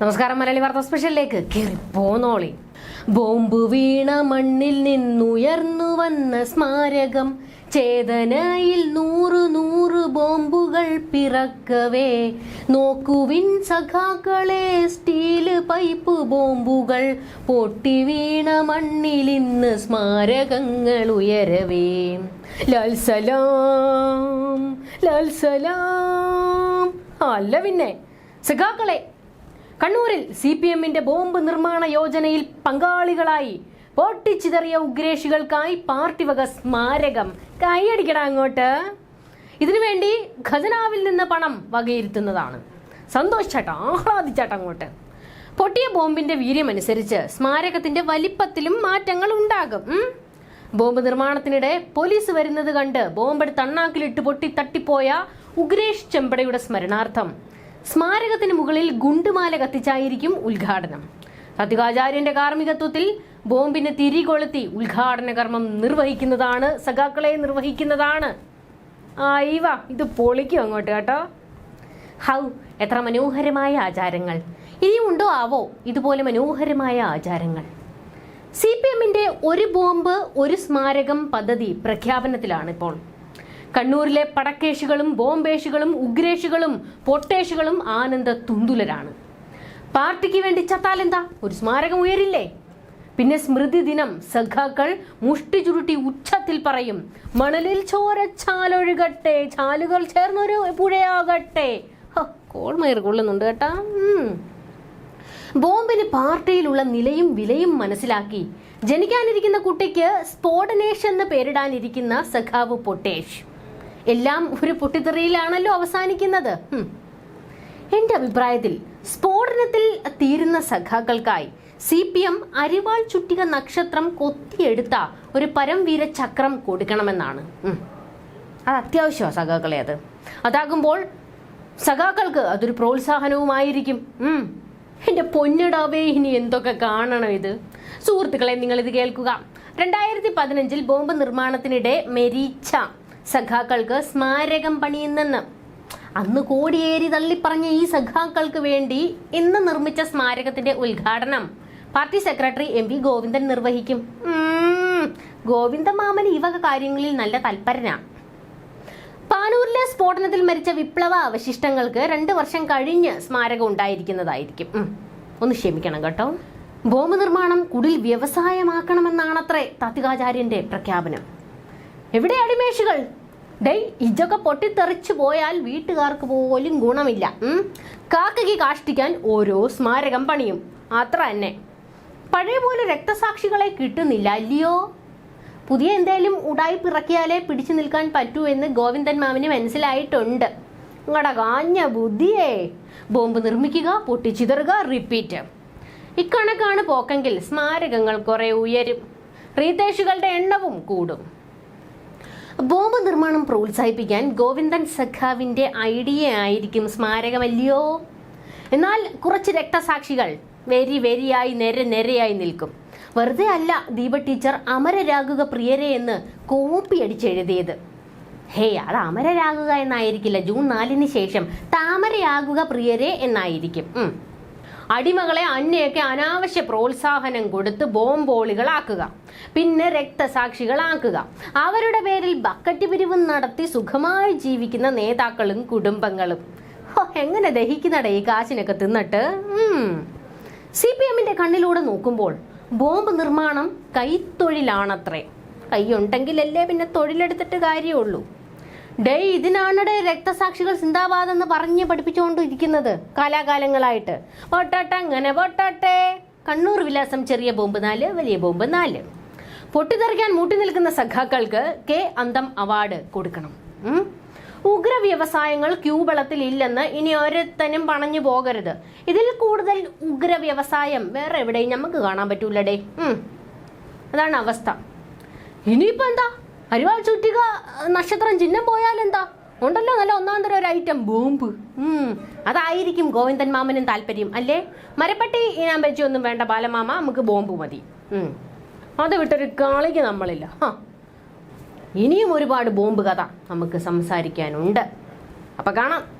നമസ്കാരം മലയാളി വാർത്ത സ്പെഷ്യലിലേക്ക് കയറിപ്പോന്നോളി ബോംബ് വീണ മണ്ണിൽ നിന്നുയർന്നു വന്ന സ്മാരകം ചേതനയിൽ നൂറ് നൂറ് ബോംബുകൾ പിറക്കവേ. നോക്കുവിൻ സഖാക്കളെ സ്റ്റീൽ പൈപ്പ് ബോംബുകൾ. പൊട്ടി വീണ മണ്ണിൽ ഇന്ന് സ്മാരകങ്ങൾ ഉയരവേ. ലാൽ സലാം ലാൽ സലാം. അല്ല പിന്നെ സഖാക്കളെ കണ്ണൂരിൽ സി പി എമ്മിന്റെ ബോംബ് നിർമ്മാണ യോജനയിൽ പങ്കാളികളായി പൊട്ടിച്ചിതറിയ ഉഗ്രേഷികൾക്കായി പാർട്ടി വക സ്മാരകം. കൈയടിക്കട അങ്ങോട്ട്. ഇതിനുവേണ്ടി ഖജനാവിൽ നിന്ന് പണം വകയിരുത്തുന്നതാണ്. സന്തോഷിച്ചാട്ട ആഹ്ലാദിച്ചാട്ട അങ്ങോട്ട്. പൊട്ടിയ ബോംബിന്റെ വീര്യമനുസരിച്ച് സ്മാരകത്തിന്റെ വലിപ്പത്തിലും മാറ്റങ്ങൾ ഉണ്ടാകും. ബോംബ് നിർമ്മാണത്തിനിടെ പോലീസ് വരുന്നത് കണ്ട് ബോംബെടുത്ത് അണ്ണാക്കിലിട്ട് പൊട്ടി തട്ടിപ്പോയ ഉഗ്രേഷ് ചെമ്പടയുടെ സ്മരണാർത്ഥം. സ്മാരകത്തിന് മുകളിൽ ഗുണ്ടുമാല കത്തിച്ചായിരിക്കും ഉദ്ഘാടനം. സത്യകാചാര്യന്റെ കാർമ്മികത്വത്തിൽ ബോംബിന് തിരികൊളുത്തി ഉദ്ഘാടന കർമ്മം നിർവഹിക്കുന്നതാണ് സഖാക്കളെ നിർവഹിക്കുന്നതാണ്. ആയിവ ഇത് പൊളിക്കും അങ്ങോട്ട് കേട്ടോ. ഹൗ എത്ര മനോഹരമായ ആചാരങ്ങൾ. ഇനിയും ഉണ്ടോ ആവോ ഇതുപോലെ മനോഹരമായ ആചാരങ്ങൾ? സി പി എമ്മിന്റെ ഒരു ബോംബ് ഒരു സ്മാരകം പദ്ധതി പ്രഖ്യാപനത്തിലാണ് ഇപ്പോൾ. കണ്ണൂരിലെ പടക്കേശികളും ബോംബേശികളും ഉഗ്രേഷികളും പൊട്ടേഷുകളും ആനന്ദ തുന്തുലരാണ്. പാർട്ടിക്ക് വേണ്ടി ചത്താലെന്താ ഒരു സ്മാരകം ഉയരില്ലേ? പിന്നെ സ്മൃതി ദിനം സഖാക്കൾ മുഷ്ടി ചുരുട്ടി ഉച്ചത്തിൽ പറയും മണലിൽ ചോര ചാലൊഴുകട്ടെ ചാലുകൾ ചേർന്നൊരു പുഴയാകട്ടെ. കോൾമയർ കൊള്ളുന്നുണ്ട് കേട്ടാ. ബോംബിന് പാർട്ടിയിലുള്ള നിലയും വിലയും മനസ്സിലാക്കി. ജനിക്കാനിരിക്കുന്ന കുട്ടിക്ക് സ്ഫോടനേഷ് എന്ന് പേരിടാനിരിക്കുന്ന സഖാവ് പൊട്ടേഷ് എല്ലാം ഒരു പൊട്ടിത്തെറിയിലാണല്ലോ അവസാനിക്കുന്നത്. എന്റെ അഭിപ്രായത്തിൽ സ്ഫോടനത്തിൽ തീരുന്ന സഖാക്കൾക്കായി സി പി എം അരിവാൾ ചുറ്റിക നക്ഷത്രം കൊത്തിയെടുത്ത ഒരു പരംവീര ചക്രം കൊടുക്കണമെന്നാണ്. അത് അത്യാവശ്യമാണ് സഖാക്കളെ അത്. അതാകുമ്പോൾ സഖാക്കൾക്ക് അതൊരു പ്രോത്സാഹനവുമായിരിക്കും. എന്റെ പൊന്നിടാവേ ഇനി എന്തൊക്കെ കാണണം ഇത്? സുഹൃത്തുക്കളെ നിങ്ങൾ ഇത് കേൾക്കുക. രണ്ടായിരത്തി പതിനഞ്ചിൽ ബോംബ് നിർമ്മാണത്തിനിടെ മെരീച്ച സഖാക്കൾക്ക് സ്മാരകം പണിയുന്നെന്ന്. അന്ന് കോടിയേരി തള്ളിപ്പറഞ്ഞ ഈ സഖാക്കൾക്ക് വേണ്ടി ഇന്ന് നിർമ്മിച്ച സ്മാരകത്തിന്റെ ഉദ്ഘാടനം party secretary M V Govindan നിർവഹിക്കും. ഗോവിന്ദ മാമൻ ഈ വക കാര്യങ്ങളിൽ നല്ല തൽപരനാ. പാനൂരിലെ സ്ഫോടനത്തിൽ മരിച്ച വിപ്ലവ അവശിഷ്ടങ്ങൾക്ക് രണ്ട് വർഷം കഴിഞ്ഞ് സ്മാരകം ഉണ്ടായിരിക്കുന്നതായിരിക്കും. ഒന്ന് ക്ഷമിക്കണം കേട്ടോ. ബോംബ് നിർമ്മാണം കുടിൽ വ്യവസായമാക്കണമെന്നാണത്രേ താത്വികാചാര്യന്റെ പ്രഖ്യാപനം. എവിടെ അടിമേഷുകൾ ഡേയ് ഇതൊക്കെ പൊട്ടിത്തെറിച്ചു പോയാൽ വീട്ടുകാർക്ക് പോലും ഗുണമില്ല. ഉം. കാക്കയ്ക്ക് കാഷ്ടിക്കാൻ ഓരോ സ്മാരകം പണിയും. അത്ര തന്നെ. പഴയ പോലെ രക്തസാക്ഷികളെ കിട്ടുന്നില്ല അല്ലയോ? പുതിയ എന്തേലും ഉടായി പിറക്കിയാലേ പിടിച്ചു നിൽക്കാൻ പറ്റൂ എന്ന് ഗോവിന്ദൻ മാമിന് മനസ്സിലായിട്ടുണ്ട്. നിങ്ങളുടെ കാഞ്ഞ ബുദ്ധിയേ? ബോംബ് നിർമ്മിക്കുക പൊട്ടിച്ചിതറുക റിപ്പീറ്റ് ഇക്കണക്കാണ് പോക്കെങ്കിൽ സ്മാരകങ്ങൾ കുറെ ഉയരും. റീതേഷുകളുടെ എണ്ണവും കൂടും. ബോംബ് നിർമ്മാണം പ്രോത്സാഹിപ്പിക്കാൻ ഗോവിന്ദൻ സഖാവിന്റെ ഐഡിയ ആയിരിക്കും സ്മാരകമല്ലയോ? എന്നാൽ കുറച്ച് രക്തസാക്ഷികൾ വെരി വെരിയായി നിര നിരയായി നിൽക്കും. വെറുതെ അല്ല ദീപ ടീച്ചർ അമരരാകുക പ്രിയരെ എന്ന് കോപ്പി അടിച്ചെഴുതിയത് ഹേയ് അത് അമരരാകുക എന്നായിരിക്കില്ല. ജൂൺ നാലിന് ശേഷം താമരയാകുക പ്രിയരെ എന്നായിരിക്കും. അടിമകളെ അന്നയൊക്കെ അനാവശ്യ പ്രോത്സാഹനം കൊടുത്ത് ബോംബോളികളാക്കുക. പിന്നെ രക്തസാക്ഷികളാക്കുക. അവരുടെ പേരിൽ ബക്കറ്റ് പിരിവ് നടത്തി സുഖമായി ജീവിക്കുന്ന നേതാക്കളും കുടുംബങ്ങളും. എങ്ങനെ ദഹിക്കുന്നടേ ഈ കാശിനൊക്കെ തിന്നിട്ട്? സി പി എമ്മിന്റെ കണ്ണിലൂടെ നോക്കുമ്പോൾ ബോംബ് നിർമ്മാണം കൈത്തൊഴിലാണത്രേ. കൈയുണ്ടെങ്കിലല്ലേ പിന്നെ തൊഴിലെടുത്തിട്ട് കാര്യമുള്ളൂ. ഡേയ് ഇതിനാണ് രക്തസാക്ഷികൾ സിന്ദാബാദ് എന്ന് പറഞ്ഞ് പഠിപ്പിച്ചുകൊണ്ടിരിക്കുന്നത് കാലാകാലങ്ങളായിട്ട്. പൊട്ടട്ടെ അങ്ങനെ പൊട്ടട്ടെ. കണ്ണൂർ വിലാസം ചെറിയ ബോംബ് നാല് വലിയ ബോംബ് നാല്. പൊട്ടിത്തെറിക്കാൻ മൂട്ടി നിൽക്കുന്ന സഖാക്കൾക്ക് കെ അന്തം അവാർഡ് കൊടുക്കണം? ഉഗ്ര വ്യവസായങ്ങൾ ക്യൂബളത്തിൽ ഇല്ലെന്ന് ഇനി ഒരുത്തനും പണഞ്ഞു പോകരുത്. ഇതിൽ കൂടുതൽ ഉഗ്ര വ്യവസായം വേറെ എവിടെയും നമുക്ക് കാണാൻ പറ്റൂലടേ. അതാണ് അവസ്ഥ. ഇനിയിപ്പോ എന്താ? അരിവാൾ ചുറ്റിക നക്ഷത്രം ചിഹ്നം പോയാലെന്താ? ഉണ്ടല്ലോ നല്ല ഒന്നാം തരം ഒരു ഐറ്റം ബോംബ്. ഉം. അതായിരിക്കും ഗോവിന്ദൻ മാമനും താല്പര്യം അല്ലേ? മരപ്പട്ടി ഇനാൻ വെച്ചൊന്നും വേണ്ട ബാലമാമ നമുക്ക് ബോംബ് മതി. ഉം. അത് വിട്ടൊരു കളിക്ക് നമ്മളില്ല. ഇനിയും ഒരുപാട് ബോംബ് കഥ നമുക്ക് സംസാരിക്കാനുണ്ട്. അപ്പൊ കാണാം.